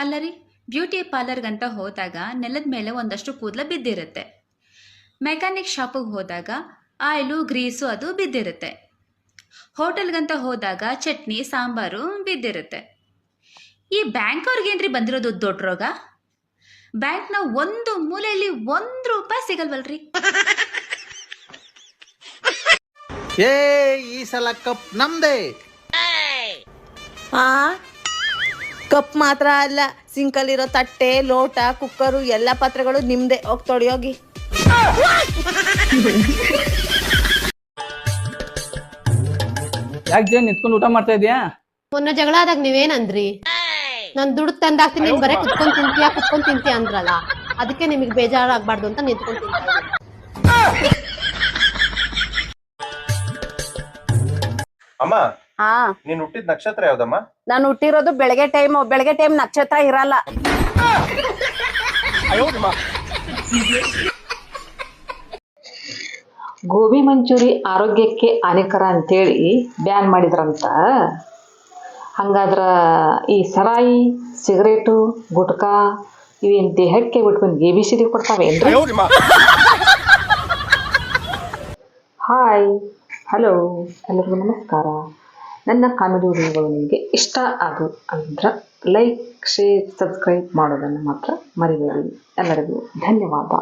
ಅಲ್ಲ ರೀ ಬ್ಯೂಟಿ ಪಾರ್ಲರ್ಗಂತ ಹೋದಾಗ ನೆಲದ ಮೇಲೆ ಒಂದಷ್ಟು ಕೂದಲ ಬಿದ್ದಿರುತ್ತೆ. ಮೆಕ್ಯಾನಿಕ್ ಶಾಪಿಗೆ ಹೋದಾಗ ಆಯಿಲು ಗ್ರೀಸು ಅದು ಬಿದ್ದಿರುತ್ತೆ. ಹೋಟೆಲ್ಗಂತ ಹೋದಾಗ ಚಟ್ನಿ ಸಾಂಬಾರು ಬಿದ್ದಿರುತ್ತೆ. ಈ ಬ್ಯಾಂಕ್ ಅವ್ರಿಗೇನ್ರಿ ಬಂದಿರೋದು ದೊಡ್ಡ ರೋಗ? ಬ್ಯಾಂಕ್ನ ಒಂದು ಮೂಲೆಯಲ್ಲಿ ಒಂದು ರೂಪಾಯಿ ಸಿಗಲ್ವಲ್ರಿ? ಏ ಈ ಸಲ ಕಪ್ ನಮ್ದೇ. ಆ ಕಪ್ ಮಾತ್ರ ಅಲ್ಲ ಸಿಂಕಲ್ಲಿರೋ ತಟ್ಟೆ ಲೋಟ ಕುಕ್ಕರು ಎಲ್ಲ ಪಾತ್ರೆಗಳು ನಿಮ್ದೆ. ಹೋಗಿ ತೊಳೆಯೋಗಿ ಯಾಕೆ ಜೇನ್ ನಿಂತ್ಕೊಂಡು ಊಟ ಮಾಡ್ತಾ ಇದೀಯಾ? ಮೊನ್ನೆ ಜಗಳ ಆದಾಗ ನೀವೇನಂದ್ರಿ? ನಾನ್ ದುಡ್ಡು ತಂದಾಗ್ತೀನಿ ನೀನ್ ಬರೇ ಕುತ್ಕೊಂಡ್ ತಿಂತೀಯಾ ಕುತ್ಕೊಂಡ್ ತಿಂತೀಯ ಅಂದ್ರಲ್ಲ. ಅದಕ್ಕೆ ನಿಮಗೆ ಬೇಜಾರಾಗ್ಬಾರ್ದು ಅಂತ ನಿಂತ್ಕೊಂಡ್ ತಿಂತೀನಿ. ಅಮ್ಮ ಹಾ. ನೀನ್ ಹುಟ್ಟಿದ ನಕ್ಷತ್ರ ಯಾವ್ದಮ್ಮ? ನಾನು ಹುಟ್ಟಿರೋದು ಬೆಳಗ್ಗೆ ಟೈಮ್ ಬೆಳಗ್ಗೆ ಟೈಮ್ ನಕ್ಷತ್ರ ಇರಲ್ಲ. ಗೋಬಿ ಮಂಚೂರಿ ಆರೋಗ್ಯಕ್ಕೆ ಹಾನಿಕರ ಅಂತೇಳಿ ಬ್ಯಾನ್ ಮಾಡಿದ್ರಂತ. ಹಂಗಾದ್ರ ಈ ಸರಾಯಿ ಸಿಗರೇಟು ಗುಟ್ಕಾ ಇವೇನು ದೇಹಕ್ಕೆ ಬಿಟ್ಕೊಂಡು ಗೇಬಿ ಬಿ ಸಿ ಡಿ ಕೊಡ್ತಾವೇನ್ರಿ ಹಾಯ್ ಹಲೋ ಎಲ್ಲರಿಗೂ ನಮಸ್ಕಾರ. ನನ್ನ ಕಾಮಿಡಿ ವಿಡಿಯೋಗಳು ನಿಮಗೆ ಇಷ್ಟ ಆಗು ಅಂದ್ರೆ ಲೈಕ್ ಶೇರ್ ಸಬ್ಸ್ಕ್ರೈಬ್ ಮಾಡೋದನ್ನು ಮಾತ್ರ ಮರಿಬೇಡಿ. ಎಲ್ಲರಿಗೂ ಧನ್ಯವಾದ.